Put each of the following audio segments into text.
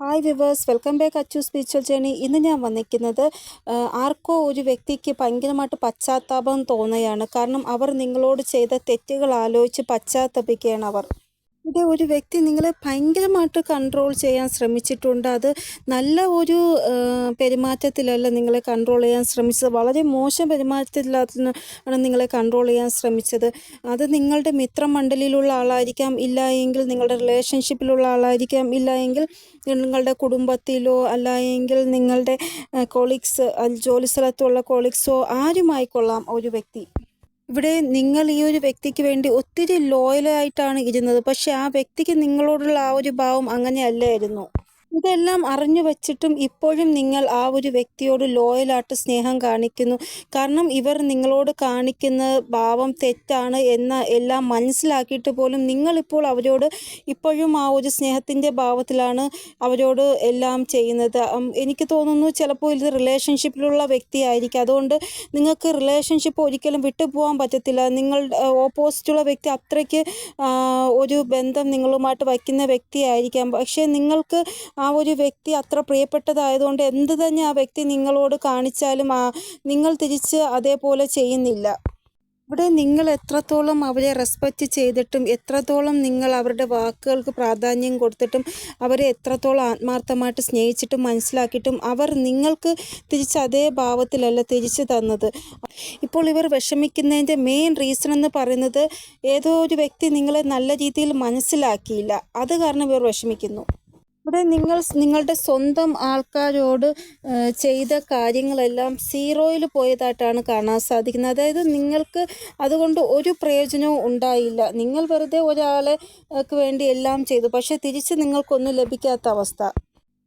Hi viewers welcome back Achu spiritual journey ഇന്ന് ഞാൻ വന്നിരിക്കുന്നത് ആർക്കോ ഒരു വ്യക്തിക്ക് ഭയങ്കരമായിട്ട് പശ്ചാത്താപം തോന്നുകയാണ്. കാരണം അവർ നിങ്ങളോട് ചെയ്ത തെറ്റുകൾ ആലോചിച്ച് പശ്ചാത്തപിക്കുകയാണ് അവർ. ഇവിടെ ഒരു വ്യക്തി നിങ്ങളെ ഭയങ്കരമായിട്ട് കൺട്രോൾ ചെയ്യാൻ ശ്രമിച്ചിട്ടുണ്ട്. അത് നല്ല ഒരു പെരുമാറ്റത്തിലല്ല നിങ്ങളെ കൺട്രോൾ ചെയ്യാൻ ശ്രമിച്ചത്. വളരെ മോശം പെരുമാറ്റത്തിലാണ് നിങ്ങളെ കൺട്രോൾ ചെയ്യാൻ ശ്രമിച്ചത്. അത് നിങ്ങളുടെ മിത്രമണ്ഡലിയിലുള്ള ആളായിരിക്കാം. ഇല്ല എങ്കിൽ നിങ്ങളുടെ റിലേഷൻഷിപ്പിലുള്ള ആളായിരിക്കാം. ഇല്ല എങ്കിൽ നിങ്ങളുടെ കുടുംബത്തിലോ അല്ല എങ്കിൽ നിങ്ങളുടെ കൊളീഗ്സ് ജോലി സ്ഥലത്തുള്ള കൊളീഗ്സോ ആരുമായിക്കൊള്ളാം ഒരു വ്യക്തി. ഇവിടെ നിങ്ങൾ ഈ ഒരു വ്യക്തിക്ക് വേണ്ടി ഒത്തിരി ലോയലായിട്ടാണ് ഇരുന്നത്. പക്ഷെ ആ വ്യക്തിക്ക് നിങ്ങളോടുള്ള ആ ഒരു ഭാവം അങ്ങനെയല്ലായിരുന്നു. ഇതെല്ലാം അറിഞ്ഞു വച്ചിട്ടും ഇപ്പോഴും നിങ്ങൾ ആ ഒരു വ്യക്തിയോട് ലോയലായിട്ട് സ്നേഹം കാണിക്കുന്നു. കാരണം ഇവർ നിങ്ങളോട് കാണിക്കുന്ന ഭാവം തെറ്റാണ് എന്ന എല്ലാം മനസ്സിലാക്കിയിട്ട് പോലും നിങ്ങളിപ്പോൾ അവരോട് ഇപ്പോഴും ആ ഒരു സ്നേഹത്തിന്റെ ഭാവത്തിലാണ് അവരോട് എല്ലാം ചെയ്യുന്നത്. എനിക്ക് തോന്നുന്നു ചിലപ്പോൾ ഇത് റിലേഷൻഷിപ്പിലുള്ള വ്യക്തിയായിരിക്കും. അതുകൊണ്ട് നിങ്ങൾക്ക് റിലേഷൻഷിപ്പ് ഒരിക്കലും വിട്ടുപോകാൻ പറ്റത്തില്ല. നിങ്ങൾ ഓപ്പോസിറ്റുള്ള വ്യക്തി അത്രയ്ക്ക് ഒരു ബന്ധം നിങ്ങളുമായിട്ട് വയ്ക്കുന്ന വ്യക്തിയായിരിക്കാം. പക്ഷേ നിങ്ങൾക്ക് ആ ഒരു വ്യക്തി അത്ര പ്രിയപ്പെട്ടതായതുകൊണ്ട് എന്ത് തന്നെ ആ വ്യക്തി നിങ്ങളോട് കാണിച്ചാലും ആ നിങ്ങൾ തിരിച്ച് അതേപോലെ ചെയ്യുന്നില്ല. ഇവിടെ നിങ്ങൾ എത്രത്തോളം അവരെ റെസ്പെക്റ്റ് ചെയ്തിട്ടും എത്രത്തോളം നിങ്ങൾ അവരുടെ വാക്കുകൾക്ക് പ്രാധാന്യം കൊടുത്തിട്ടും അവരെ എത്രത്തോളം ആത്മാർത്ഥമായിട്ട് സ്നേഹിച്ചിട്ടും മനസ്സിലാക്കിയിട്ടും അവർ നിങ്ങൾക്ക് തിരിച്ച് അതേ ഭാവത്തിലല്ല തിരിച്ചു തന്നത്. ഇപ്പോൾ ഇവർ വിഷമിക്കുന്നതിന്റെ മെയിൻ റീസൺ എന്ന് പറയുന്നത് ഏതോ ഒരു വ്യക്തി നിങ്ങളെ നല്ല രീതിയിൽ മനസ്സിലാക്കിയില്ല. അത് കാരണം ഇവർ വിഷമിക്കുന്നു. ഇവിടെ നിങ്ങൾ നിങ്ങളുടെ സ്വന്തം ആൾക്കാരോട് ചെയ്ത കാര്യങ്ങളെല്ലാം സീറോയിൽ പോയതായിട്ടാണ് കാണാൻ സാധിക്കുന്നത്. അതായത് നിങ്ങൾക്ക് അതുകൊണ്ട് ഒരു പ്രയോജനവും ഉണ്ടായില്ല. നിങ്ങൾ വെറുതെ ഒരാളെ വേണ്ടി എല്ലാം ചെയ്തു. പക്ഷെ തിരിച്ച് നിങ്ങൾക്കൊന്നും ലഭിക്കാത്ത അവസ്ഥ.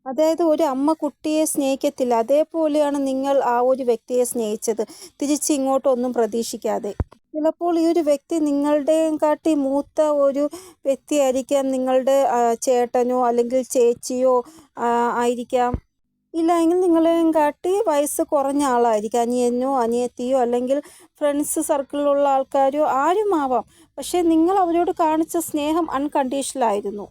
അതായത് ഒരു അമ്മ കുട്ടിയെ സ്നേഹിക്കത്തില്ല. അതേപോലെയാണ് നിങ്ങൾ ആ ഒരു വ്യക്തിയെ സ്നേഹിച്ചത്. തിരിച്ച് ഇങ്ങോട്ടൊന്നും പ്രതീക്ഷിക്കാതെ. ചിലപ്പോൾ ഈ ഒരു വ്യക്തി നിങ്ങളുടെയും കാട്ടി മൂത്ത ഒരു വ്യക്തിയായിരിക്കാം നിങ്ങളുടെ ചേട്ടനോ അല്ലെങ്കിൽ ചേച്ചിയോ ആയിരിക്കാം. ഇല്ലെങ്കിൽ നിങ്ങളെയും കാട്ടി വയസ്സ് കുറഞ്ഞ ആളായിരിക്കാം. അനിയനോ അനിയത്തിയോ അല്ലെങ്കിൽ ഫ്രണ്ട്സ് സർക്കിളിലുള്ള ആൾക്കാരോ ആരുമാവാം. പക്ഷേ നിങ്ങൾ അവരോട് കാണിച്ച സ്നേഹം അൺകണ്ടീഷണൽ ആയിരുന്നു.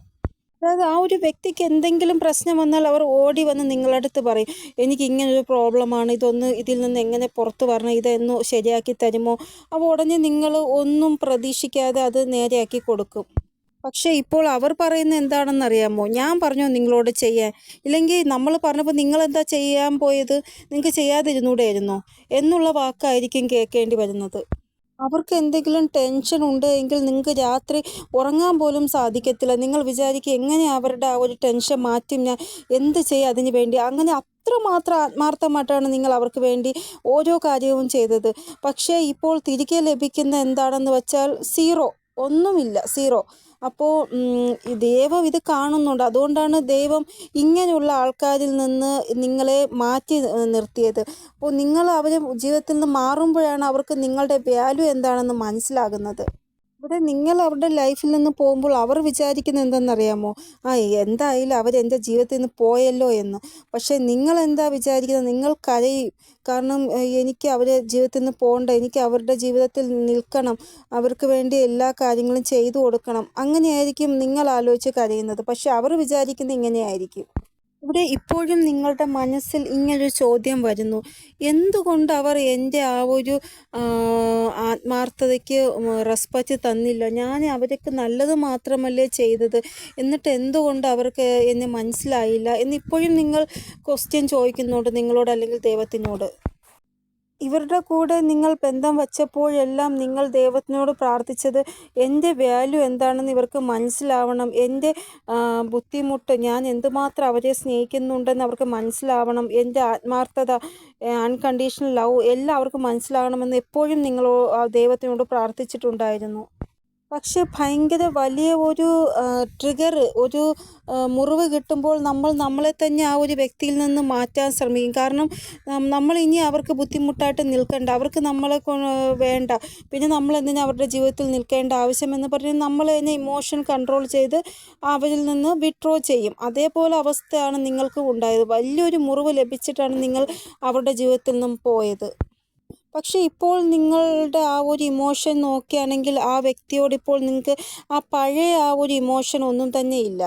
അതായത് ആ ഒരു വ്യക്തിക്ക് എന്തെങ്കിലും പ്രശ്നം വന്നാൽ അവർ ഓടി വന്ന് നിങ്ങളടുത്ത് പറയും എനിക്ക് ഇങ്ങനൊരു പ്രോബ്ലമാണ് ഇതൊന്ന് ഇതിൽ നിന്ന് എങ്ങനെ പുറത്ത് വരണം ഇതൊന്ന് ശരിയാക്കി തരുമോ? അപ്പോൾ ഉടനെ നിങ്ങൾ ഒന്നും പ്രതീക്ഷിക്കാതെ അത് നേരെയാക്കി കൊടുക്കും. പക്ഷേ ഇപ്പോൾ അവർ പറയുന്നത് എന്താണെന്ന് അറിയാമോ ഞാൻ പറഞ്ഞു നിങ്ങളോട് ചെയ്യാൻ. ഇല്ലെങ്കിൽ നമ്മൾ പറഞ്ഞപ്പോൾ നിങ്ങൾ എന്താ ചെയ്യാൻ പോയത്? നിങ്ങൾക്ക് ചെയ്യാതിരുന്നൂടെയായിരുന്നോ? എന്നുള്ള വാക്കായിരിക്കും കേൾക്കേണ്ടി വരുന്നത്. അവർക്ക് എന്തെങ്കിലും ടെൻഷൻ ഉണ്ട് എങ്കിൽ നിങ്ങൾക്ക് രാത്രി ഉറങ്ങാൻ പോലും സാധിക്കത്തില്ല. നിങ്ങൾ വിചാരിക്കുക എങ്ങനെ അവരുടെ ആ ഒരു ടെൻഷൻ മാറ്റും ഞാൻ എന്ത് ചെയ്യും അതിന് വേണ്ടി? അങ്ങനെ അത്രമാത്രം ആത്മാർത്ഥമായിട്ടാണ് നിങ്ങൾ അവർക്ക് വേണ്ടി ഓരോ കാര്യവും ചെയ്തത്. പക്ഷേ ഇപ്പോൾ തിരികെ ലഭിക്കുന്ന എന്താണെന്ന് വെച്ചാൽ സീറോ ഒന്നുമില്ല സീറോ അപ്പോൾ ദൈവം ഇത് കാണുന്നുണ്ട്. അതുകൊണ്ടാണ് ദൈവം ഇങ്ങനെയുള്ള ആൾക്കാരിൽ നിന്ന് നിങ്ങളെ മാറ്റി നിർത്തിയത്. അപ്പോൾ നിങ്ങൾ അവരെ ജീവിതത്തിൽ നിന്ന് മാറുമ്പോഴാണ് അവർക്ക് നിങ്ങളുടെ വാല്യൂ എന്താണെന്ന് മനസ്സിലാകുന്നത്. ഇവിടെ നിങ്ങൾ അവരുടെ ലൈഫിൽ നിന്ന് പോകുമ്പോൾ അവർ വിചാരിക്കുന്നത് എന്തെന്നറിയാമോ? ആ എന്തായാലും അവർ എന്റെ ജീവിതത്തിൽ നിന്ന് പോയല്ലോ എന്ന്. പക്ഷേ നിങ്ങൾ എന്താ വിചാരിക്കുന്നത്? നിങ്ങൾ കരയും. കാരണം എനിക്ക് അവരെ ജീവിതത്തിൽ നിന്ന് പോകണ്ട എനിക്ക് അവരുടെ ജീവിതത്തിൽ നിൽക്കണം. അവർക്ക് വേണ്ടി എല്ലാ കാര്യങ്ങളും ചെയ്തു കൊടുക്കണം. അങ്ങനെയായിരിക്കും നിങ്ങൾ ആലോചിച്ച് കരയുന്നത്. പക്ഷെ അവർ വിചാരിക്കുന്നത് ഇങ്ങനെയായിരിക്കും. ഇവിടെ ഇപ്പോഴും നിങ്ങളുടെ മനസ്സിൽ ഇങ്ങനൊരു ചോദ്യം വരുന്നു. എന്തുകൊണ്ട് അവർ എന്റെ ആ ഒരു ആത്മാർത്ഥതയ്ക്ക് റെസ്പെക്റ്റ് തന്നില്ല? ഞാൻ അവർക്ക് നല്ലത് മാത്രമല്ലേ ചെയ്തത്? എന്നിട്ട് എന്തുകൊണ്ട് അവർക്ക് എന്നെ മനസ്സിലായില്ല? എന്നിപ്പോഴും നിങ്ങൾ ക്വസ്റ്റ്യൻ ചോദിക്കുന്നുണ്ട് നിങ്ങളോട് അല്ലെങ്കിൽ ദൈവത്തിനോട്? ഇവരുടെ കൂടെ നിങ്ങൾ ബന്ധം വച്ചപ്പോഴെല്ലാം നിങ്ങൾ ദൈവത്തിനോട് പ്രാർത്ഥിച്ചത് എന്റെ വാല്യൂ എന്താണെന്ന് ഇവർക്ക് മനസ്സിലാവണം. എന്റെ ബുദ്ധിമുട്ട് ഞാൻ എന്തുമാത്രം അവരെ സ്നേഹിക്കുന്നുണ്ടെന്ന് അവർക്ക് മനസ്സിലാവണം. എന്റെ ആത്മാർത്ഥത അൺകണ്ടീഷണൽ ലവ് എല്ലാം അവർക്ക് മനസ്സിലാവണമെന്ന് എപ്പോഴും നിങ്ങൾ ദൈവത്തിനോട് പ്രാർത്ഥിച്ചിട്ടുണ്ടായിരുന്നു. പക്ഷെ ഭയങ്കര വലിയ ഒരു ട്രിഗർ ഒരു മുറിവ് കിട്ടുമ്പോൾ നമ്മൾ നമ്മളെ തന്നെ ആ ഒരു വ്യക്തിയിൽ നിന്ന് മാറ്റാൻ ശ്രമിക്കും. കാരണം നമ്മൾ ഇനി അവർക്ക് ബുദ്ധിമുട്ടായിട്ട് നിൽക്കേണ്ട. അവർക്ക് നമ്മളെ വേണ്ട. പിന്നെ നമ്മൾ എന്തിനാ അവരുടെ ജീവിതത്തിൽ നിൽക്കേണ്ട ആവശ്യമെന്ന് പറഞ്ഞ് നമ്മൾ തന്നെ ഇമോഷൻ കൺട്രോൾ ചെയ്ത് അവരിൽ നിന്ന് വിഡ്രോ ചെയ്യും. അതേപോലെ അവസ്ഥയാണ് നിങ്ങൾക്ക് ഉണ്ടായത്. വലിയൊരു മുറിവ് ലഭിച്ചിട്ടാണ് നിങ്ങൾ അവരുടെ ജീവിതത്തിൽ നിന്നും പോയത്. പക്ഷേ ഇപ്പോൾ നിങ്ങളുടെ ആ ഒരു ഇമോഷൻ നോക്കുകയാണെങ്കിൽ ആ വ്യക്തിയോട് ഇപ്പോൾ നിങ്ങൾക്ക് ആ പഴയ ആ ഒരു ഇമോഷൻ ഒന്നും തന്നെ ഇല്ല.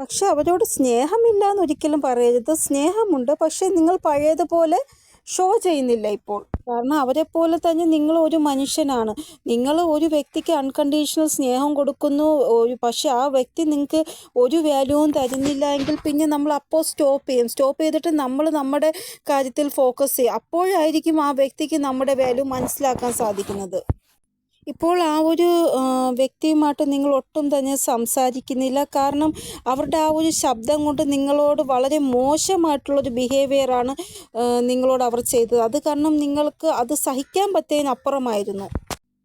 പക്ഷെ അവരോട് സ്നേഹമില്ല എന്നൊരിക്കലും പറയരുത്. സ്നേഹമുണ്ട്. പക്ഷെ നിങ്ങൾ പഴയതുപോലെ ഷോ ചെയ്യുന്നില്ല ഇപ്പോൾ. കാരണം അവരെ പോലെ തന്നെ നിങ്ങൾ ഒരു മനുഷ്യനാണ്. നിങ്ങൾ ഒരു വ്യക്തിക്ക് അൺകണ്ടീഷണൽ സ്നേഹം കൊടുക്കുന്നു. ഒരു പക്ഷെ ആ വ്യക്തി നിങ്ങൾക്ക് ഒരു വാല്യൂവും തരുന്നില്ല എങ്കിൽ പിന്നെ നമ്മൾ അപ്പോൾ സ്റ്റോപ്പ് ചെയ്യും. സ്റ്റോപ്പ് ചെയ്തിട്ട് നമ്മൾ നമ്മുടെ കാര്യത്തിൽ ഫോക്കസ് ചെയ്യും. അപ്പോഴായിരിക്കും ആ വ്യക്തിക്ക് നമ്മുടെ വാല്യൂ മനസ്സിലാക്കാൻ സാധിക്കുന്നത്. ഇപ്പോൾ ആ ഒരു വ്യക്തിയുമായിട്ട് നിങ്ങൾ ഒട്ടും തന്നെ സംസാരിക്കുന്നില്ല. കാരണം അവരുടെ ആ ഒരു ശബ്ദം കൊണ്ട് നിങ്ങളോട് വളരെ മോശമായിട്ടുള്ളൊരു ബിഹേവിയറാണ് നിങ്ങളോട് അവർ ചെയ്തത്. അത് കാരണം നിങ്ങൾക്ക് അത് സഹിക്കാൻ പറ്റിയതിനപ്പുറമായിരുന്നു.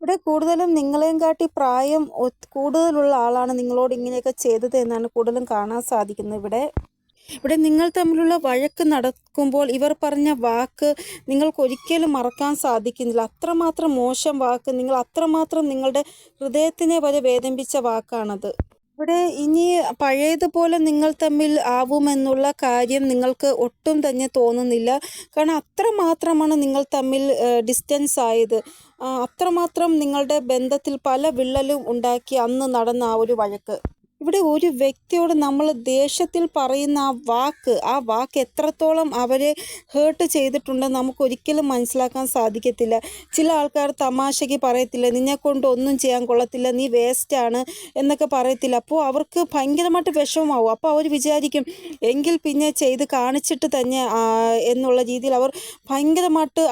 ഇവിടെ കൂടുതലും നിങ്ങളെയും കാട്ടി പ്രായം കൂടുതലുള്ള ആളാണ് നിങ്ങളോട് ഇങ്ങനെയൊക്കെ ചെയ്തത് എന്നാണ് കൂടുതലും കാണാൻ സാധിക്കുന്നത് ഇവിടെ. ഇവിടെ നിങ്ങൾ തമ്മിലുള്ള വഴക്ക് നടക്കുമ്പോൾ ഇവർ പറഞ്ഞ വാക്ക് നിങ്ങൾക്ക് ഒരിക്കലും മറക്കാൻ സാധിക്കുന്നില്ല. അത്രമാത്രം മോശം വാക്ക് നിങ്ങൾ അത്രമാത്രം നിങ്ങളുടെ ഹൃദയത്തിനെ വരെ വേദനിപ്പിച്ച വാക്കാണത്. ഇവിടെ ഇനി പഴയതുപോലെ നിങ്ങൾ തമ്മിൽ ആവുമെന്നുള്ള കാര്യം നിങ്ങൾക്ക് ഒട്ടും തന്നെ തോന്നുന്നില്ല. കാരണം അത്രമാത്രമാണ് നിങ്ങൾ തമ്മിൽ ഡിസ്റ്റൻസ് ആയത്. അത്രമാത്രം നിങ്ങളുടെ ബന്ധത്തിൽ പല വിള്ളലും ഉണ്ടാക്കി അന്ന് നടന്ന ആ ഒരു വഴക്ക്. ഇവിടെ ഒരു വ്യക്തിയോട് നമ്മൾ ദേഷ്യത്തിൽ പറയുന്ന ആ വാക്ക് ആ വാക്ക് എത്രത്തോളം അവരെ ഹേർട്ട് ചെയ്തിട്ടുണ്ടെന്ന് നമുക്ക് ഒരിക്കലും മനസ്സിലാക്കാൻ സാധിക്കത്തില്ല. ചില ആൾക്കാർ തമാശയ്ക്ക് പറയത്തില്ല നിന്നെ കൊണ്ട് ഒന്നും ചെയ്യാൻ കൊള്ളത്തില്ല നീ വേസ്റ്റാണ് എന്നൊക്കെ പറയത്തില്ല. അപ്പോൾ അവർക്ക് ഭയങ്കരമായിട്ട് വിഷമമാവും. അപ്പോൾ അവർ വിചാരിക്കും എങ്കിൽ പിന്നെ ചെയ്ത് കാണിച്ചിട്ട് തന്നെ എന്നുള്ള രീതിയിൽ അവർ ഭയങ്കരമായിട്ട്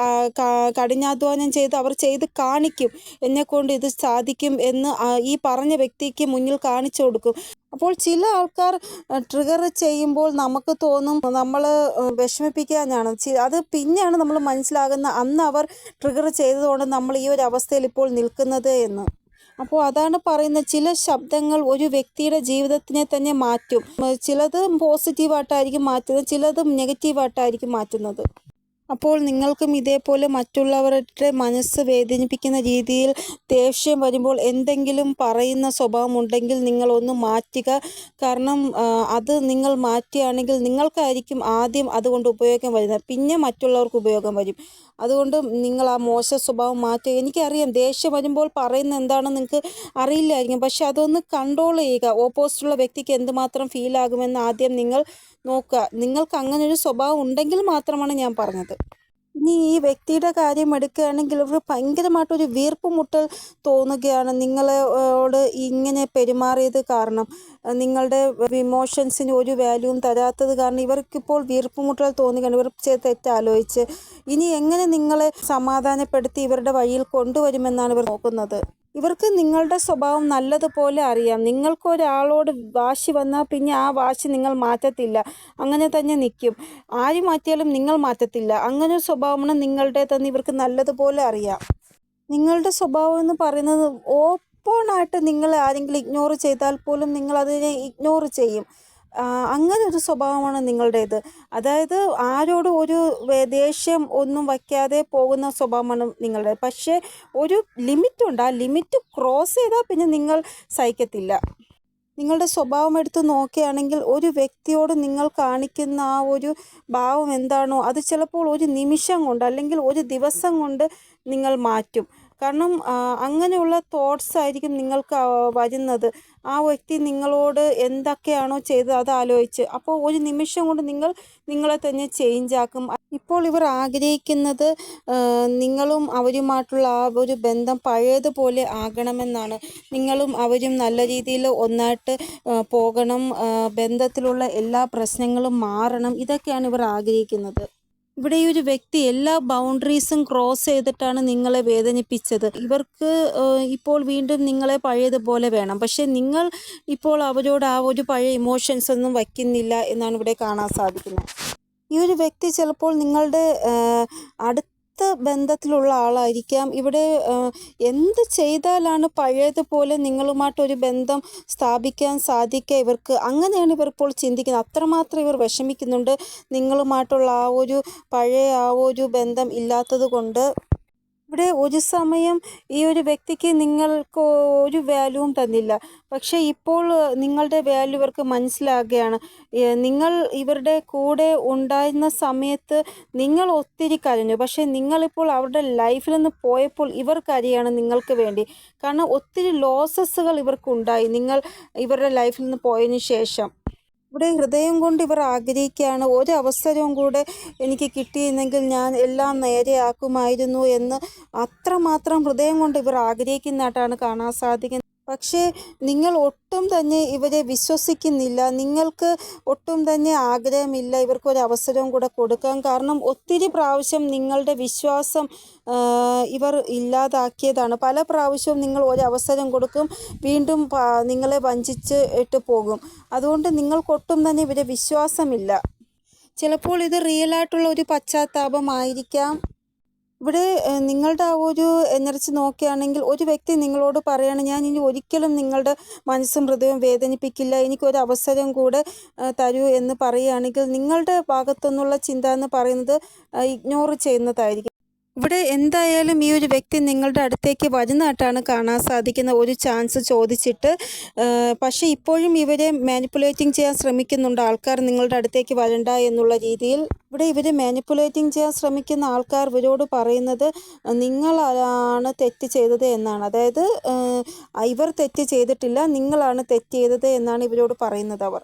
കഠിനാധ്വാനം ചെയ്ത് അവർ ചെയ്ത് കാണിക്കും. എന്നെക്കൊണ്ട് ഇത് സാധിക്കും എന്ന് ഈ പറഞ്ഞ വ്യക്തിക്ക് മുന്നിൽ കാണിച്ചു കൊടുക്കും. അപ്പോൾ ചില ആൾക്കാർ ട്രിഗർ ചെയ്യുമ്പോൾ നമുക്ക് തോന്നും നമ്മൾ വിഷമിപ്പിക്കാനാണ്. അത് പിന്നെയാണ് നമ്മൾ മനസ്സിലാകുന്ന അന്ന് അവർ ട്രിഗർ ചെയ്തതുകൊണ്ട് നമ്മൾ ഈ ഒരു അവസ്ഥയിൽ ഇപ്പോൾ നിൽക്കുന്നത് എന്ന്. അപ്പോൾ അതാണ് പറയുന്നത് ചില ശബ്ദങ്ങൾ ഒരു വ്യക്തിയുടെ ജീവിതത്തിനെ തന്നെ മാറ്റും. ചിലത് പോസിറ്റീവായിട്ടായിരിക്കും മാറ്റുന്നത് ചിലത് നെഗറ്റീവായിട്ടായിരിക്കും മാറ്റുന്നത്. അപ്പോൾ നിങ്ങൾക്കും ഇതേപോലെ മറ്റുള്ളവരുടെ മനസ്സ് വേദനിപ്പിക്കുന്ന രീതിയിൽ ദേഷ്യം വരുമ്പോൾ എന്തെങ്കിലും പറയുന്ന സ്വഭാവം ഉണ്ടെങ്കിൽ നിങ്ങളൊന്ന് മാറ്റുക. കാരണം അത് നിങ്ങൾ മാറ്റുകയാണെങ്കിൽ നിങ്ങൾക്കായിരിക്കും ആദ്യം അതുകൊണ്ട് ഉപയോഗം വരുന്നത്. പിന്നെ മറ്റുള്ളവർക്ക് ഉപയോഗം വരും. അതുകൊണ്ട് നിങ്ങൾ ആ മോശ സ്വഭാവം മാറ്റുക. എനിക്കറിയാം ദേഷ്യം വരുമ്പോൾ പറയുന്ന എന്താണെന്ന് നിങ്ങൾക്ക് അറിയില്ലായിരിക്കും. പക്ഷെ അതൊന്ന് കൺട്രോൾ ചെയ്യുക. ഓപ്പോസിറ്റുള്ള വ്യക്തിക്ക് എന്തുമാത്രം ഫീൽ ആകുമെന്ന് ആദ്യം നിങ്ങൾ നോക്കുക. നിങ്ങൾക്ക് അങ്ങനെ ഒരു സ്വഭാവം ഉണ്ടെങ്കിൽ മാത്രമാണ് ഞാൻ പറഞ്ഞത്. ഇനി ഈ വ്യക്തിയുടെ കാര്യം എടുക്കുകയാണെങ്കിൽ ഒരു ഭയങ്കരമായിട്ടൊരു വീർപ്പ് മുട്ടൽ തോന്നുകയാണ് നിങ്ങളോട് ഇങ്ങനെ പെരുമാറിയത് കാരണം. നിങ്ങളുടെ ഇമോഷൻസിന് ഒരു വാല്യൂവും തരാത്തത് കാരണം ഇവർക്കിപ്പോൾ വീർപ്പ് മുട്ടൽ തോന്നുകയാണ്. ഇവർ തെറ്റാലോചിച്ച്. ഇനി എങ്ങനെ നിങ്ങളെ സമാധാനപ്പെടുത്തി ഇവരുടെ വഴിയിൽ കൊണ്ടുവരുമെന്നാണ് ഇവർ നോക്കുന്നത്? ഇവർക്ക് നിങ്ങളുടെ സ്വഭാവം നല്ലതുപോലെ അറിയാം. നിങ്ങൾക്ക് ഒരാളോട് വാശി വന്നാൽ പിന്നെ ആ വാശി നിങ്ങൾ മാറ്റത്തില്ല. അങ്ങനെ തന്നെ നിൽക്കും. ആര് മാറ്റിയാലും നിങ്ങൾ മാറ്റത്തില്ല. അങ്ങനെ ഒരു സ്വഭാവമാണ് തന്നെ ഇവർക്ക് നല്ലതുപോലെ അറിയാം. നിങ്ങളുടെ സ്വഭാവം എന്ന് പറയുന്നത് ഓപ്പണായിട്ട് നിങ്ങൾ ആരെങ്കിലും ഇഗ്നോർ ചെയ്താൽ പോലും നിങ്ങൾ അതിനെ ഇഗ്നോർ ചെയ്യും. അങ്ങനെ ഒരു സ്വഭാവമാണ് നിങ്ങളുടേത്. അതായത് ആരോടും ഒരു ദേഷ്യം ഒന്നും വയ്ക്കാതെ പോകുന്ന സ്വഭാവമാണ് നിങ്ങളുടെ. പക്ഷേ ഒരു ലിമിറ്റുണ്ട്. ആ ലിമിറ്റ് ക്രോസ് ചെയ്താൽ പിന്നെ നിങ്ങൾ സഹിക്കത്തില്ല. നിങ്ങളുടെ സ്വഭാവം എടുത്ത് നോക്കുകയാണെങ്കിൽ ഒരു വ്യക്തിയോട് നിങ്ങൾ കാണിക്കുന്ന ആ ഒരു ഭാവം എന്താണോ അത് ചിലപ്പോൾ ഒരു നിമിഷം കൊണ്ട് അല്ലെങ്കിൽ ഒരു ദിവസം കൊണ്ട് നിങ്ങൾ മാറ്റും. കാരണം അങ്ങനെയുള്ള തോട്ട്സ് ആയിരിക്കും നിങ്ങൾക്ക് വരുന്നത്. ആ വ്യക്തി നിങ്ങളോട് എന്തൊക്കെയാണോ ചെയ്തത് അത് ആലോചിച്ച് അപ്പോൾ ഒരു നിമിഷം കൊണ്ട് നിങ്ങൾ നിങ്ങളെ തന്നെ ചേഞ്ച് ആക്കും. ഇപ്പോൾ ഇവർ ആഗ്രഹിക്കുന്നത് നിങ്ങളും അവരുമായിട്ടുള്ള ആ ഒരു ബന്ധം പഴയതുപോലെ ആകണമെന്നാണ്. നിങ്ങളും അവരും നല്ല രീതിയിൽ ഒന്നായിട്ട് പോകണം ബന്ധത്തിലുള്ള എല്ലാ പ്രശ്നങ്ങളും മാറണം ഇതൊക്കെയാണ് ഇവർ ആഗ്രഹിക്കുന്നത്. ഇവിടെ ഈ ഒരു വ്യക്തി എല്ലാ ബൗണ്ടറീസും ക്രോസ് ചെയ്തിട്ടാണ് നിങ്ങളെ വേദനിപ്പിച്ചത്. ഇവർക്ക് ഇപ്പോൾ വീണ്ടും നിങ്ങളെ പഴയതുപോലെ വേണം. പക്ഷെ നിങ്ങൾ ഇപ്പോൾ അവരോട് ആ ഒരു പഴയ ഇമോഷൻസ് ഒന്നും വയ്ക്കുന്നില്ല എന്നാണ് ഇവിടെ കാണാൻ സാധിക്കുന്നത്. ഈ ഒരു വ്യക്തി ചിലപ്പോൾ നിങ്ങളുടെ ആ, അടുത്ത ബന്ധത്തിലുള്ള ആളായിരിക്കാം. ഇവിടെ എന്ത് ചെയ്താലാണ് പഴയതുപോലെ നിങ്ങളുമായിട്ടൊരു ബന്ധം സ്ഥാപിക്കാൻ സാധിക്കുക ഇവർക്ക്? അങ്ങനെയാണ് ഇവർ ഇപ്പോൾ ചിന്തിക്കുന്നത്. അത്രമാത്രം ഇവർ വിഷമിക്കുന്നുണ്ട്. നിങ്ങളുമായിട്ടുള്ള ആ ഒരു പഴയ ആ ഒരു ബന്ധം ഇല്ലാത്തത് കൊണ്ട് ഇവിടെ ഒരു സമയം ഈ ഒരു വ്യക്തിക്ക് നിങ്ങൾക്ക് ഒരു വാല്യൂവും തന്നില്ല. പക്ഷേ ഇപ്പോൾ നിങ്ങളുടെ വാല്യൂ ഇവർക്ക് മനസ്സിലാകുകയാണ്. നിങ്ങൾ ഇവരുടെ കൂടെ ഉണ്ടായിരുന്ന സമയത്ത് നിങ്ങൾ ഒത്തിരി കരഞ്ഞു. പക്ഷേ നിങ്ങളിപ്പോൾ അവരുടെ ലൈഫിൽ നിന്ന് പോയപ്പോൾ ഇവർ കരയാണ് നിങ്ങൾക്ക് വേണ്ടി. കാരണം ഒത്തിരി ലോസസ്സുകൾ ഇവർക്കുണ്ടായി നിങ്ങൾ ഇവരുടെ ലൈഫിൽ നിന്ന് പോയതിന് ശേഷം. ഇവിടെ ഹൃദയം കൊണ്ട് ഇവർ ആഗ്രഹിക്കുകയാണ്. ഒരു അവസരവും കൂടെ എനിക്ക് കിട്ടിയിരുന്നെങ്കിൽ ഞാൻ എല്ലാം നേരെയാക്കുമായിരുന്നു എന്ന് അത്രമാത്രം ഹൃദയം കൊണ്ട് ഇവർ ആഗ്രഹിക്കുന്നതായിട്ടാണ് കാണാൻ സാധിക്കുന്നത്. പക്ഷേ നിങ്ങൾ ഒട്ടും തന്നെ ഇവരെ വിശ്വസിക്കുന്നില്ല. നിങ്ങൾക്ക് ഒട്ടും തന്നെ ആഗ്രഹമില്ല. ഇവർക്കൊരു അവസരവും കൂടെ കൊടുക്കാൻ. കാരണം ഒത്തിരി പ്രാവശ്യം നിങ്ങളുടെ വിശ്വാസം ഇവർ ഇല്ലാതാക്കിയതാണ്. പല പ്രാവശ്യവും നിങ്ങൾ ഒരു അവസരം കൊടുക്കും. വീണ്ടും നിങ്ങളെ വഞ്ചിച്ച് ഇട്ട് പോകും. അതുകൊണ്ട് നിങ്ങൾക്കൊട്ടും തന്നെ ഇവരെ വിശ്വാസമില്ല. ചിലപ്പോൾ ഇത് റിയൽ ആയിട്ടുള്ള ഒരു പശ്ചാത്താപമായിരിക്കാം. ഇവിടെ നിങ്ങളുടെ ആ ഒരു എനർജി നോക്കുകയാണെങ്കിൽ ഒരു വ്യക്തി നിങ്ങളോട് പറയാണ് ഞാൻ ഇനി ഒരിക്കലും നിങ്ങളുടെ മനസ്സും ഹൃദയവും വേദനിപ്പിക്കില്ല എനിക്കൊരു അവസരം കൂടെ തരൂ എന്ന് പറയുകയാണെങ്കിൽ നിങ്ങളുടെ ഭാഗത്തുനിന്നുള്ള ചിന്ത എന്ന് പറയുന്നത് ഇഗ്നോർ ചെയ്യുന്നതായിരിക്കും. ഇവിടെ എന്തായാലും ഈ ഒരു വ്യക്തി നിങ്ങളുടെ അടുത്തേക്ക് വരുന്നതായിട്ടാണ് കാണാൻ സാധിക്കുന്ന ഒരു ചാൻസ് ചോദിച്ചിട്ട് പക്ഷേ ഇപ്പോഴും ഇവരെ മാനിപ്പുലേറ്റിംഗ് ചെയ്യാൻ ശ്രമിക്കുന്നുണ്ട് ആൾക്കാർ നിങ്ങളുടെ അടുത്തേക്ക് വരണ്ട എന്നുള്ള രീതിയിൽ. ഇവിടെ ഇവർ മാനിപ്പുലേറ്റിംഗ് ചെയ്യാൻ ശ്രമിക്കുന്ന ആൾക്കാർ ഇവരോട് പറയുന്നത് നിങ്ങളാണ് തെറ്റ് ചെയ്തത് എന്നാണ്. അതായത് ഇവർ തെറ്റ് ചെയ്തിട്ടില്ല നിങ്ങളാണ് തെറ്റ് ചെയ്തത് എന്നാണ് ഇവരോട് പറയുന്നത് അവർ.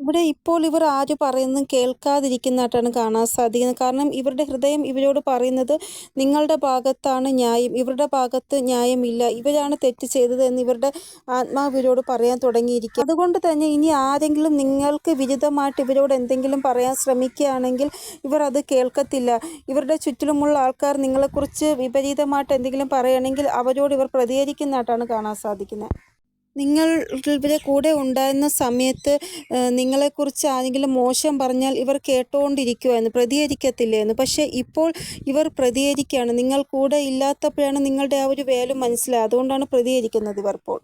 ഇവിടെ ഇപ്പോൾ ഇവർ ആര് പറയുന്നതും കേൾക്കാതിരിക്കുന്നതായിട്ടാണ് കാണാൻ സാധിക്കുന്നത്. കാരണം ഇവരുടെ ഹൃദയം ഇവരോട് പറയുന്നത് നിങ്ങളുടെ ഭാഗത്താണ് ന്യായം ഇവരുടെ ഭാഗത്ത് ന്യായമില്ല ഇവരാണ് തെറ്റ് ചെയ്തത് എന്ന് ഇവരുടെ ആത്മാവ് ഇവരോട് പറയാൻ തുടങ്ങിയിരിക്കും അതുകൊണ്ട് തന്നെ ഇനി ആരെങ്കിലും നിങ്ങൾക്ക് വിരുദ്ധമായിട്ട് ഇവരോട് എന്തെങ്കിലും പറയാൻ ശ്രമിക്കുകയാണെങ്കിൽ ഇവർ അത് കേൾക്കത്തില്ല. ഇവരുടെ ചുറ്റിലുമുള്ള ആൾക്കാർ നിങ്ങളെക്കുറിച്ച് വിപരീതമായിട്ട് എന്തെങ്കിലും പറയുകയാണെങ്കിൽ അവരോട് ഇവർ പ്രതികരിക്കുന്നതായിട്ടാണ് കാണാൻ സാധിക്കുന്നത്. ഇവരെ കൂടെ ഉണ്ടായിരുന്ന സമയത്ത് നിങ്ങളെക്കുറിച്ച് ആരെങ്കിലും മോശം പറഞ്ഞാൽ ഇവർ കേട്ടുകൊണ്ടിരിക്കുമായിരുന്നു പ്രതികരിക്കത്തില്ലായിരുന്നു പക്ഷേ ഇപ്പോൾ ഇവർ പ്രതികരിക്കുകയാണ്. നിങ്ങൾ കൂടെ ഇല്ലാത്തപ്പോഴാണ് നിങ്ങളുടെ ആ ഒരു വേലും മനസ്സിലായത്. അതുകൊണ്ടാണ് പ്രതികരിക്കുന്നത് ഇവർ ഇപ്പോൾ.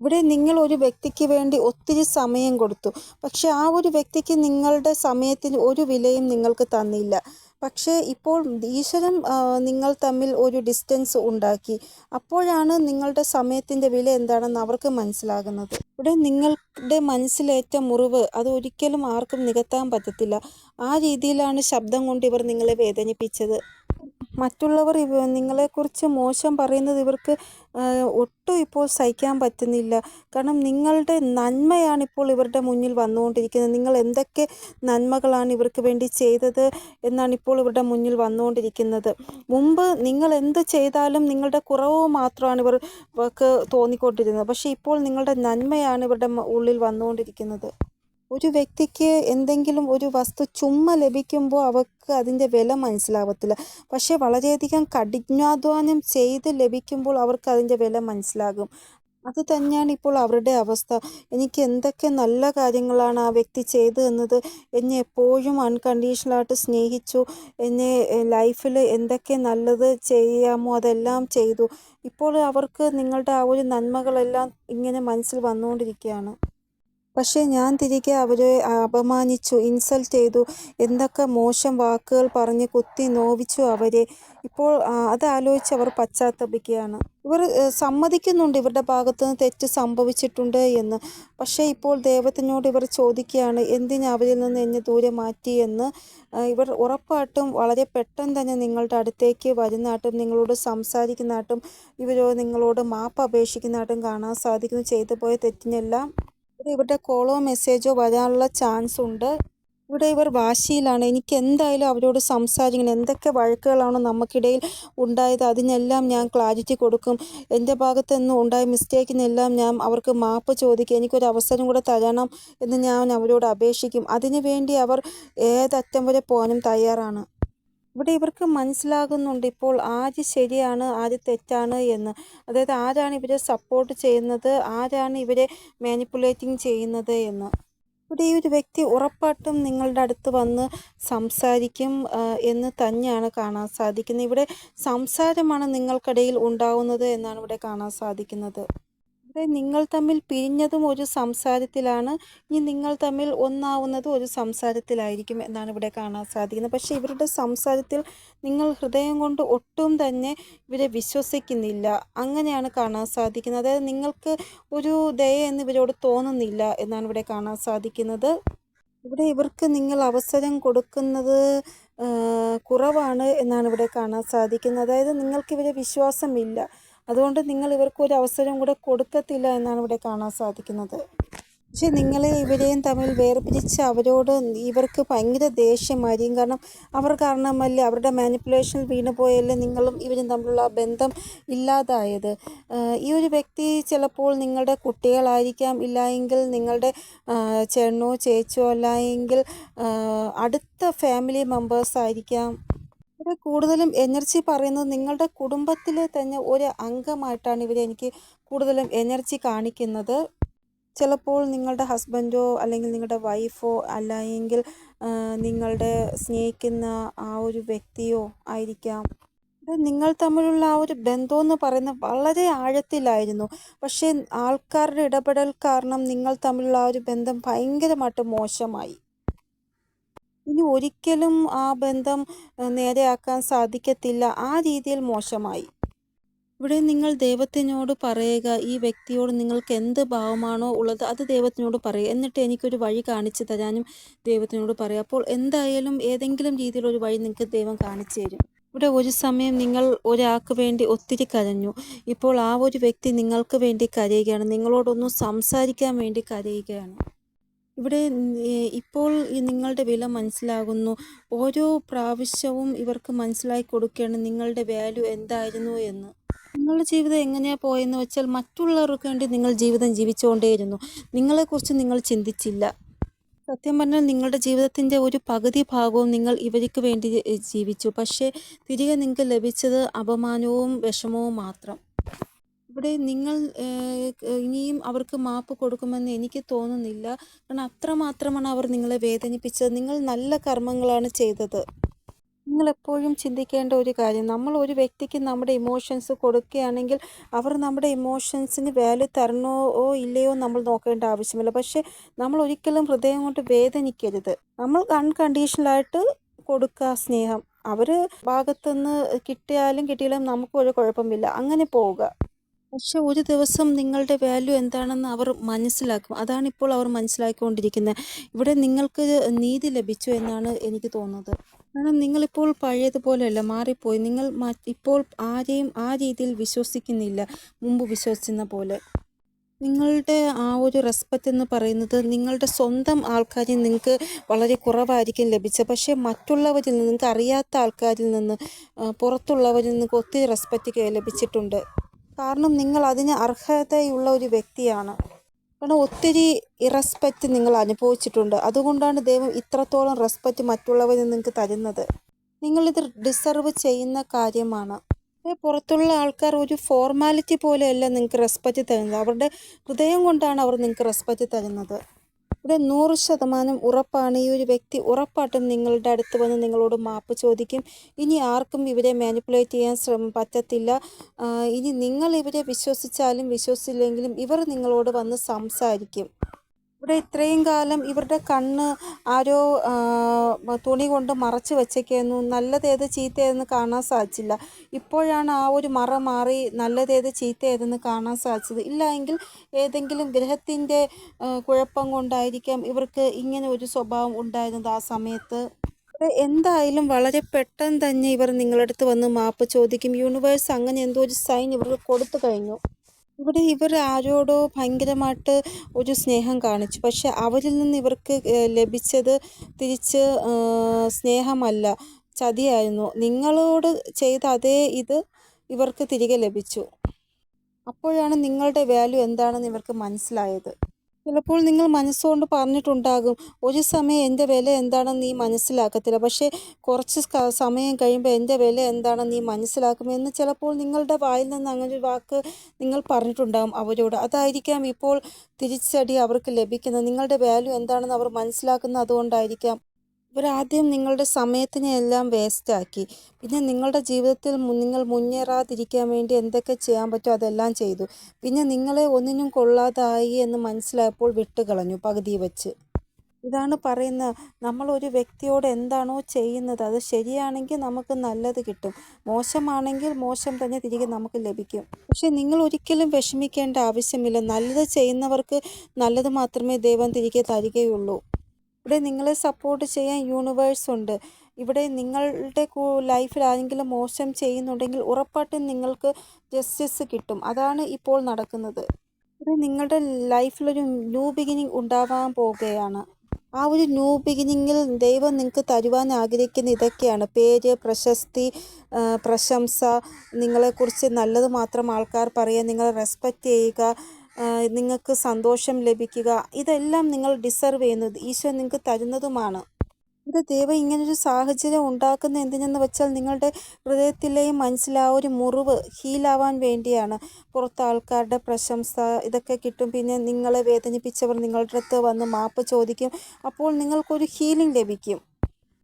ഇവിടെ നിങ്ങൾ ഒരു വ്യക്തിക്ക് വേണ്ടി ഒത്തിരി സമയം കൊടുത്തു. പക്ഷെ ആ ഒരു വ്യക്തിക്ക് നിങ്ങളുടെ സമയത്തിന് ഒരു വിലയും നിങ്ങൾക്ക് തന്നില്ല. പക്ഷേ ഇപ്പോൾ ഈശ്വരൻ നിങ്ങൾ തമ്മിൽ ഒരു ഡിസ്റ്റൻസ് ഉണ്ടാക്കി. അപ്പോഴാണ് നിങ്ങളുടെ സമയത്തിന്റെ വില എന്താണെന്ന് അവർക്ക് മനസ്സിലാകുന്നത്. ഇവിടെ നിങ്ങളുടെ മനസ്സിലേറ്റ മുറിവ് അത് ഒരിക്കലും ആർക്കും നികത്താൻ പറ്റത്തില്ല. ആ രീതിയിലാണ് ശബ്ദം കൊണ്ട് ഇവർ നിങ്ങളെ വേദനിപ്പിച്ചത്. മറ്റുള്ളവർ ഇവ നിങ്ങളെക്കുറിച്ച് മോശം പറയുന്നത് ഇവർക്ക് ഒട്ടും ഇപ്പോൾ സഹിക്കാൻ പറ്റുന്നില്ല. കാരണം നിങ്ങളുടെ നന്മയാണ് ഇപ്പോൾ ഇവരുടെ മുന്നിൽ വന്നുകൊണ്ടിരിക്കുന്നത്. നിങ്ങൾ എന്തൊക്കെ നന്മകളാണ് ഇവർക്ക് വേണ്ടി ചെയ്തത് എന്നാണ് ഇപ്പോൾ ഇവരുടെ മുന്നിൽ വന്നുകൊണ്ടിരിക്കുന്നത്. മുമ്പ് നിങ്ങൾ എന്ത് ചെയ്താലും നിങ്ങളുടെ കുറവ് മാത്രമാണ് ഇവർ ഇവർക്ക് തോന്നിക്കൊണ്ടിരുന്നത്. പക്ഷേ ഇപ്പോൾ നിങ്ങളുടെ നന്മയാണ് ഇവരുടെ ഉള്ളിൽ വന്നുകൊണ്ടിരിക്കുന്നത്. ഒരു വ്യക്തിക്ക് എന്തെങ്കിലും ഒരു വസ്തു ചുമ്മ ലഭിക്കുമ്പോൾ അവർക്ക് അതിന്റെ വില മനസ്സിലാവത്തില്ല. പക്ഷേ വളരെയധികം കഠിനാധ്വാനം ചെയ്ത് ലഭിക്കുമ്പോൾ അവർക്ക് അതിന്റെ വില മനസ്സിലാകും. അത് തന്നെയാണ് ഇപ്പോൾ അവരുടെ അവസ്ഥ. എനിക്ക് എന്തൊക്കെ നല്ല കാര്യങ്ങളാണ് ആ വ്യക്തി ചെയ്തതെന്നത് എന്നെ എപ്പോഴും അൺകണ്ടീഷണലായിട്ട് സ്നേഹിച്ചു. എന്നെ ലൈഫിൽ എന്തൊക്കെ നല്ലത് ചെയ്യാമോ അതെല്ലാം ചെയ്തു. ഇപ്പോൾ അവർക്ക് നിങ്ങളുടെ ആ ഒരു നന്മകളെല്ലാം ഇങ്ങനെ മനസ്സിൽ വന്നുകൊണ്ടിരിക്കുകയാണ്. പക്ഷേ ഞാൻ തിരികെ അവരെ അപമാനിച്ചു ഇൻസൾട്ട് ചെയ്തു. എന്തൊക്കെ മോശം വാക്കുകൾ പറഞ്ഞ് കുത്തി നോവിച്ചു അവരെ. ഇപ്പോൾ അത് ആലോചിച്ച് അവർ പശ്ചാത്തപിക്കുകയാണ്. ഇവർ സമ്മതിക്കുന്നുണ്ട് ഇവരുടെ ഭാഗത്ത് നിന്ന് തെറ്റ് സംഭവിച്ചിട്ടുണ്ട് എന്ന്. പക്ഷേ ഇപ്പോൾ ദൈവത്തിനോട് ഇവർ ചോദിക്കുകയാണ് എന്തിന് അവരിൽ നിന്ന് എന്നെ ദൂരെ മാറ്റി എന്ന്. ഇവർ ഉറപ്പായിട്ടും വളരെ പെട്ടെന്ന് തന്നെ നിങ്ങളുടെ അടുത്തേക്ക് വരുന്നതായിട്ടും നിങ്ങളോട് സംസാരിക്കുന്നതായിട്ടും ഇവരോ നിങ്ങളോട് മാപ്പ് അപേക്ഷിക്കുന്നതായിട്ടും കാണാൻ സാധിക്കുന്നു. ചെയ്തു പോയ തെറ്റിനെല്ലാം ഇവിടെ ഇവരുടെ കോളോ മെസ്സേജോ വരാനുള്ള ചാൻസ് ഉണ്ട്. ഇവിടെ ഇവർ വാശിയിലാണ്. എനിക്ക് എന്തായാലും അവരോട് സംസാരിക്കണം. എന്തൊക്കെ വഴക്കുകളാണോ നമുക്കിടയിൽ ഉണ്ടായത് അതിനെല്ലാം ഞാൻ ക്ലാരിറ്റി കൊടുക്കും. എന്റെ ഭാഗത്ത് നിന്നും ഉണ്ടായ മിസ്റ്റേക്കിനെല്ലാം ഞാൻ അവർക്ക് മാപ്പ് ചോദിക്കും. എനിക്കൊരു അവസരം കൂടെ തരണം എന്ന് ഞാൻ അവരോട് അപേക്ഷിക്കും. അതിനുവേണ്ടി അവർ ഏതറ്റം വരെ പോകാനും തയ്യാറാണ്. ഇവിടെ ഇവർക്ക് മനസ്സിലാകുന്നുണ്ട് ഇപ്പോൾ ആര് ശരിയാണ് ആര് തെറ്റാണ് എന്ന്. അതായത് ആരാണ് ഇവരെ സപ്പോർട്ട് ചെയ്യുന്നത് ആരാണ് ഇവരെ മാനിപ്പുലേറ്റിംഗ് ചെയ്യുന്നത് എന്ന്. ഇവിടെ ഈ ഒരു വ്യക്തി ഉറപ്പായിട്ടും നിങ്ങളുടെ അടുത്ത് വന്ന് സംസാരിക്കും എന്ന് തന്നെയാണ് കാണാൻ സാധിക്കുന്നത്. ഇവിടെ സംസാരമാണ് നിങ്ങൾക്കിടയിൽ ഉണ്ടാവുന്നത് എന്നാണ് ഇവിടെ കാണാൻ സാധിക്കുന്നത്. ഇവിടെ നിങ്ങൾ തമ്മിൽ പിരിഞ്ഞതും ഒരു സംസാരത്തിലാണ്. ഇനി നിങ്ങൾ തമ്മിൽ ഒന്നാവുന്നതും ഒരു സംസാരത്തിലായിരിക്കും എന്നാണ് ഇവിടെ കാണാൻ സാധിക്കുന്നത്. പക്ഷേ ഇവരുടെ സംസാരത്തിൽ നിങ്ങൾ ഹൃദയം കൊണ്ട് ഒട്ടും തന്നെ ഇവരെ വിശ്വസിക്കുന്നില്ല. അങ്ങനെയാണ് കാണാൻ സാധിക്കുന്നത്. അതായത് നിങ്ങൾക്ക് ഒരു ദയ എന്ന് ഇവരോട് തോന്നുന്നില്ല എന്നാണ് ഇവിടെ കാണാൻ സാധിക്കുന്നത്. ഇവിടെ ഇവർക്ക് നിങ്ങൾ അവസരം കൊടുക്കുന്നത് കുറവാണ് എന്നാണ് ഇവിടെ കാണാൻ സാധിക്കുന്നത്. അതായത് നിങ്ങൾക്ക് ഇവരെ വിശ്വാസമില്ല. അതുകൊണ്ട് നിങ്ങൾ ഇവർക്ക് ഒരു അവസരം കൂടെ കൊടുക്കത്തില്ല എന്നാണ് ഇവിടെ കാണാൻ സാധിക്കുന്നത്. പക്ഷേ നിങ്ങളെ ഇവരെയും തമ്മിൽ വേർപിരിച്ച് അവരോട് ഇവർക്ക് ഭയങ്കര ദേഷ്യമായിരിക്കും. കാരണം അവർ കാരണമല്ലേ അവരുടെ മാനിപ്പുലേഷൻ വീണ് പോയല്ലേ നിങ്ങളും ഇവരും തമ്മിലുള്ള ബന്ധം ഇല്ലാതായത്. ഈ ഒരു വ്യക്തി ചിലപ്പോൾ നിങ്ങളുടെ കുട്ടികളായിരിക്കാം. ഇല്ലായെങ്കിൽ നിങ്ങളുടെ ചേണോ ചേച്ചോ അല്ലായെങ്കിൽ അടുത്ത ഫാമിലി മെമ്പേഴ്സ് ആയിരിക്കാം. ഇവിടെ കൂടുതലും എനർജി പറയുന്നത് നിങ്ങളുടെ കുടുംബത്തിലെ തന്നെ ഒരു അംഗമായിട്ടാണ് ഇവർ എനിക്ക് കൂടുതലും എനർജി കാണിക്കുന്നത്. ചിലപ്പോൾ നിങ്ങളുടെ ഹസ്ബൻഡോ അല്ലെങ്കിൽ നിങ്ങളുടെ വൈഫോ അല്ലെങ്കിൽ നിങ്ങളുടെ സ്നേഹിക്കുന്ന ആ ഒരു വ്യക്തിയോ ആയിരിക്കാം. നിങ്ങൾ തമ്മിലുള്ള ആ ഒരു ബന്ധം എന്ന് പറയുന്നത് വളരെ ആഴത്തിലായിരുന്നു. പക്ഷേ ആൾക്കാരുടെ ഇടപെടൽ കാരണം നിങ്ങൾ തമ്മിലുള്ള ആ ഒരു ബന്ധം ഭയങ്കരമായിട്ട് മോശമായി. ഇനി ഒരിക്കലും ആ ബന്ധം നേരെയാക്കാൻ സാധിക്കത്തില്ല. ആ രീതിയിൽ മോശമായി. ഇവിടെ നിങ്ങൾ ദൈവത്തിനോട് പറയുക ഈ വ്യക്തിയോട് നിങ്ങൾക്ക് എന്ത് ഭാവമാണോ ഉള്ളത് അത് ദൈവത്തിനോട് പറയുക. എന്നിട്ട് എനിക്കൊരു വഴി കാണിച്ചു തരാനും ദൈവത്തിനോട് പറയുക. അപ്പോൾ എന്തായാലും ഏതെങ്കിലും രീതിയിലൊരു വഴി നിങ്ങൾക്ക് ദൈവം കാണിച്ചു തരും. ഇവിടെ ഒരു സമയം നിങ്ങൾ ഒരാൾക്ക് വേണ്ടി ഒത്തിരി കരഞ്ഞു. ഇപ്പോൾ ആ ഒരു വ്യക്തി നിങ്ങൾക്ക് വേണ്ടി കരയുകയാണ്. നിങ്ങളോടൊന്നും സംസാരിക്കാൻ വേണ്ടി കരയുകയാണ്. ഇവിടെ ഇപ്പോൾ നിങ്ങളുടെ വില മനസ്സിലാകുന്നു. ഓരോ പ്രാവശ്യവും ഇവർക്ക് മനസ്സിലാക്കി കൊടുക്കുകയാണ് നിങ്ങളുടെ വാല്യൂ എന്തായിരുന്നു എന്ന്. നിങ്ങളുടെ ജീവിതം എങ്ങനെയാണ് പോയെന്ന് വെച്ചാൽ മറ്റുള്ളവർക്ക് വേണ്ടി നിങ്ങൾ ജീവിതം ജീവിച്ചുകൊണ്ടേയിരുന്നു. നിങ്ങളെക്കുറിച്ച് നിങ്ങൾ ചിന്തിച്ചില്ല. സത്യം പറഞ്ഞാൽ നിങ്ങളുടെ ജീവിതത്തിന്റെ ഒരു പകുതി ഭാഗവും നിങ്ങൾ ഇവർക്ക് വേണ്ടി ജീവിച്ചു. പക്ഷേ തിരികെ നിങ്ങൾക്ക് ലഭിച്ചത് അപമാനവും വിഷമവും മാത്രം. ഇവിടെ നിങ്ങൾ ഇനിയും അവർക്ക് മാപ്പ് കൊടുക്കുമെന്ന് എനിക്ക് തോന്നുന്നില്ല. കാരണം അത്രമാത്രമാണ് അവർ നിങ്ങളെ വേദനിപ്പിച്ചത്. നിങ്ങൾ നല്ല കർമ്മങ്ങളാണ് ചെയ്തത്. നിങ്ങൾ എപ്പോഴും ചിന്തിക്കേണ്ട ഒരു കാര്യം നമ്മൾ ഒരു വ്യക്തിക്ക് നമ്മുടെ ഇമോഷൻസ് കൊടുക്കുകയാണെങ്കിൽ അവർ നമ്മുടെ ഇമോഷൻസിന് വാല്യൂ തരണോ ഇല്ലയോ നമ്മൾ നോക്കേണ്ട ആവശ്യമില്ല. പക്ഷേ നമ്മൾ ഒരിക്കലും ഹൃദയം കൊണ്ട് വേദനിക്കരുത്. നമ്മൾ അൺകണ്ടീഷണലായിട്ട് കൊടുക്കുക സ്നേഹം. അവർ ഭാഗത്തുനിന്ന് കിട്ടിയാലും കിട്ടിയാലും നമുക്ക് ഒരു കുഴപ്പമില്ല. അങ്ങനെ പോവുക. പക്ഷെ ഒരു ദിവസം നിങ്ങളുടെ വാല്യൂ എന്താണെന്ന് അവർ മനസ്സിലാക്കും. അതാണ് ഇപ്പോൾ അവർ മനസ്സിലാക്കിക്കൊണ്ടിരിക്കുന്നത് ഇവിടെ നിങ്ങൾക്ക് നീതി ലഭിച്ചു എന്നാണ് എനിക്ക് തോന്നുന്നത്. കാരണം നിങ്ങളിപ്പോൾ പഴയതുപോലെയല്ല മാറിപ്പോയി. നിങ്ങൾ ഇപ്പോൾ ആരെയും ആ രീതിയിൽ വിശ്വസിക്കുന്നില്ല. മുമ്പ് വിശ്വസിക്കുന്ന പോലെ. നിങ്ങളുടെ ആ ഒരു റെസ്പെക്റ്റ് എന്ന് പറയുന്നത് നിങ്ങളുടെ സ്വന്തം ആൾക്കാരിൽ നിങ്ങൾക്ക് വളരെ കുറവായിരിക്കും ലഭിച്ചത്. പക്ഷേ മറ്റുള്ളവരിൽ നിന്ന് നിങ്ങൾക്ക് അറിയാത്ത ആൾക്കാരിൽ നിന്ന് പുറത്തുള്ളവരിൽ നിന്ന് ഒത്തിരി റെസ്പെക്റ്റ് ലഭിച്ചിട്ടുണ്ട്. കാരണം നിങ്ങൾ അതിന് അർഹതയുള്ള ഒരു വ്യക്തിയാണ്. കാരണം ഒത്തിരി ഇറസ്പെക്റ്റ് നിങ്ങൾ അനുഭവിച്ചിട്ടുണ്ട്. അതുകൊണ്ടാണ് ദൈവം ഇത്രത്തോളം റെസ്പെക്റ്റ് മറ്റുള്ളവരിൽ നിങ്ങൾക്ക് തരുന്നത്. നിങ്ങളിത് ഡിസർവ് ചെയ്യുന്ന കാര്യമാണ്. പുറത്തുള്ള ആൾക്കാർ ഒരു ഫോർമാലിറ്റി പോലെയല്ല നിങ്ങൾക്ക് റെസ്പെക്റ്റ് തരുന്നത്. അവരുടെ ഹൃദയം കൊണ്ടാണ് അവർ നിങ്ങൾക്ക് റെസ്പെക്റ്റ് തരുന്നത്. ഇവിടെ നൂറ് ശതമാനം ഉറപ്പാണ്. ഈ ഒരു വ്യക്തി ഉറപ്പായിട്ടും നിങ്ങളുടെ അടുത്ത് വന്ന് നിങ്ങളോട് മാപ്പ് ചോദിക്കും. ഇനി ആർക്കും ഇവരെ മാനിപ്പുലേറ്റ് ചെയ്യാൻ ശ്രമ പറ്റത്തില്ല. ഇനി നിങ്ങൾ ഇവരെ വിശ്വസിച്ചാലും വിശ്വസിച്ചില്ലെങ്കിലും ഇവർ നിങ്ങളോട് വന്ന് സംസാരിക്കും. ഇവിടെ ഇത്രയും കാലം ഇവരുടെ കണ്ണ് ആരോ തുണി കൊണ്ട് മറച്ചു വെച്ചേക്കായിരുന്നു നല്ലതേത് ചീത്തയേതെന്ന് കാണാൻ സാധിച്ചില്ല. ഇപ്പോഴാണ് ആ ഒരു മറ മാറി നല്ലതേത് ചീത്തയേതെന്ന് കാണാൻ സാധിച്ചത്. ഇല്ല എങ്കിൽ ഏതെങ്കിലും ഗ്രഹത്തിന്റെ കുഴപ്പം കൊണ്ടായിരിക്കാം ഇവർക്ക് ഇങ്ങനെ ഒരു സ്വഭാവം ഉണ്ടായിരുന്നത് ആ സമയത്ത്. എന്തായാലും വളരെ പെട്ടെന്ന് തന്നെ ഇവർ നിങ്ങളടുത്ത് വന്ന് മാപ്പ് ചോദിക്കും. യൂണിവേഴ്സ് അങ്ങനെ എന്തോ ഒരു സൈൻ ഇവർക്ക് കൊടുത്തു കഴിഞ്ഞു. ഇവിടെ ഇവർ ആരോടോ ഭയങ്കരമായിട്ട് ഒരു സ്നേഹം കാണിച്ചു. പക്ഷെ അവരിൽ നിന്ന് ഇവർക്ക് ലഭിച്ചത് തിരിച്ച് സ്നേഹമല്ല. ചതിയായിരുന്നു. നിങ്ങളോട് ചെയ്ത അതേ ഇത് ഇവർക്ക് തിരികെ ലഭിച്ചു. അപ്പോഴാണ് നിങ്ങളുടെ വാല്യൂ എന്താണെന്ന് ഇവർക്ക് മനസ്സിലായത്. ചിലപ്പോൾ നിങ്ങൾ മനസ്സുകൊണ്ട് പറഞ്ഞിട്ടുണ്ടാകും ഒരു സമയം എന്റെ വില എന്താണെന്ന് നീ മനസ്സിലാക്കത്തില്ല. പക്ഷേ കുറച്ച് സമയം കഴിയുമ്പോൾ എന്റെ വില എന്താണെന്ന് നീ മനസ്സിലാക്കുമെന്ന് ചിലപ്പോൾ നിങ്ങളുടെ വായിൽ നിന്ന് അങ്ങനെ ഒരു വാക്ക് നിങ്ങൾ പറഞ്ഞിട്ടുണ്ടാകും അവരോട്. അതായിരിക്കാം ഇപ്പോൾ തിരിച്ചടി അവർക്ക് ലഭിക്കുന്നത്. നിങ്ങളുടെ വാല്യൂ എന്താണെന്ന് അവർ മനസ്സിലാക്കുന്നത് അതുകൊണ്ടായിരിക്കാം. ഇവരാദ്യം നിങ്ങളുടെ സമയത്തിനെ എല്ലാം വേസ്റ്റാക്കി പിന്നെ നിങ്ങളുടെ ജീവിതത്തിൽ നിങ്ങൾ മുന്നേറാതിരിക്കാൻ വേണ്ടി എന്തൊക്കെ ചെയ്യാൻ പറ്റുമോ അതെല്ലാം ചെയ്തു. പിന്നെ നിങ്ങളെ ഒന്നിനും കൊള്ളാതായി എന്ന് മനസ്സിലായപ്പോൾ വിട്ടുകളഞ്ഞു പകുതി വെച്ച്. ഇതാണ് പറയുന്നത് നമ്മൾ ഒരു വ്യക്തിയോട് എന്താണോ ചെയ്യുന്നത് അത് ശരിയാണെങ്കിൽ നമുക്ക് നല്ലത് കിട്ടും. മോശമാണെങ്കിൽ മോശം തന്നെ തിരികെ നമുക്ക് ലഭിക്കും. പക്ഷെ നിങ്ങൾ ഒരിക്കലും വിഷമിക്കേണ്ട ആവശ്യമില്ല. നല്ലത് ചെയ്യുന്നവർക്ക് നല്ലത് മാത്രമേ ദൈവം തിരികെ തരികയുള്ളൂ. ഇവിടെ നിങ്ങളെ സപ്പോർട്ട് ചെയ്യാൻ യൂണിവേഴ്സ് ഉണ്ട്. ഇവിടെ നിങ്ങളുടെ ലൈഫിൽ ആരെങ്കിലും മോശം ചെയ്യുന്നുണ്ടെങ്കിൽ ഉറപ്പായിട്ടും നിങ്ങൾക്ക് ജസ്റ്റിസ് കിട്ടും. അതാണ് ഇപ്പോൾ നടക്കുന്നത്. ഇവിടെ നിങ്ങളുടെ ലൈഫിലൊരു ന്യൂ ബിഗിനിങ് ഉണ്ടാവാൻ പോവുകയാണ്. ആ ഒരു ന്യൂ ബിഗിനിങ്ങിൽ ദൈവം നിങ്ങൾക്ക് തരുവാൻ ആഗ്രഹിക്കുന്ന ഇതൊക്കെയാണ്. പേര് പ്രശസ്തി പ്രശംസ നിങ്ങളെക്കുറിച്ച് നല്ലത് മാത്രം ആൾക്കാർ പറയുക നിങ്ങളെ റെസ്പെക്റ്റ് ചെയ്യുക നിങ്ങൾക്ക് സന്തോഷം ലഭിക്കുക. ഇതെല്ലാം നിങ്ങൾ ഡിസർവ് ചെയ്യുന്നത്. ഈശോ നിങ്ങൾക്ക് തരുന്നതുമാണ്. ഇവിടെ ദൈവം ഇങ്ങനൊരു സാഹചര്യം ഉണ്ടാക്കുന്ന എന്തിനെന്ന് വെച്ചാൽ നിങ്ങളുടെ ഹൃദയത്തിലെയും മനസ്സിലെ ഒരു മുറിവ് ഹീലാവാൻ വേണ്ടിയാണ്. പുറത്ത് ആൾക്കാരുടെ പ്രശംസ ഇതൊക്കെ കിട്ടും. പിന്നെ നിങ്ങളെ വേദനിപ്പിച്ചവർ നിങ്ങളുടെ അടുത്ത് വന്ന് മാപ്പ് ചോദിക്കും. അപ്പോൾ നിങ്ങൾക്കൊരു ഹീലിംഗ് ലഭിക്കും.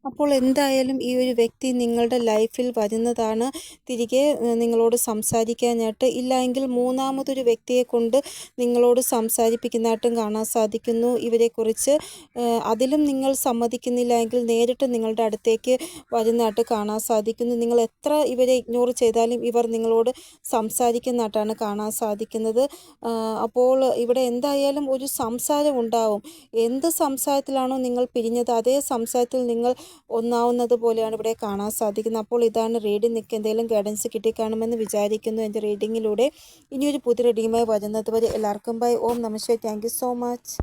അപ്പോൾ എന്തായാലും ഈ ഒരു വ്യക്തി നിങ്ങളുടെ ലൈഫിൽ വരുന്നതാണ്. തിരികെ നിങ്ങളോട് സംസാരിക്കാനായിട്ട് ഇല്ല എങ്കിൽ മൂന്നാമതൊരു വ്യക്തിയെ കൊണ്ട് നിങ്ങളോട് സംസാരിപ്പിക്കുന്നതായിട്ടും കാണാൻ സാധിക്കുന്നു. ഇവരെക്കുറിച്ച് അതിലും നിങ്ങൾ സമ്മതിക്കുന്നില്ല എങ്കിൽ നേരിട്ട് നിങ്ങളുടെ അടുത്തേക്ക് വരുന്നതായിട്ട് കാണാൻ സാധിക്കുന്നു. നിങ്ങൾ എത്ര ഇവരെ ഇഗ്നോർ ചെയ്താലും ഇവർ നിങ്ങളോട് സംസാരിക്കുന്നതായിട്ടാണ് കാണാൻ സാധിക്കുന്നത്. അപ്പോൾ ഇവിടെ എന്തായാലും ഒരു സംസാരം ഉണ്ടാവും. എന്ത് സംസാരത്തിലാണോ നിങ്ങൾ പിരിഞ്ഞത് അതേ സംസാരത്തിൽ നിങ്ങൾ ഒന്നാവുന്നത് പോലെയാണ് ഇവിടെ കാണാൻ സാധിക്കുന്നത്. അപ്പോൾ ഇതാണ് റീഡിംഗ് നിങ്ങൾക്ക് എന്തെങ്കിലും ഗൈഡൻസ് കിട്ടിക്കാണുമെന്ന് വിചാരിക്കുന്നു എന്റെ റീഡിങ്ങിലൂടെ ഇനിയൊരു പുതിയ റീഡിങ്ങുമായി വരുന്നത് വരെ എല്ലാവർക്കും bye Om namaste thank so much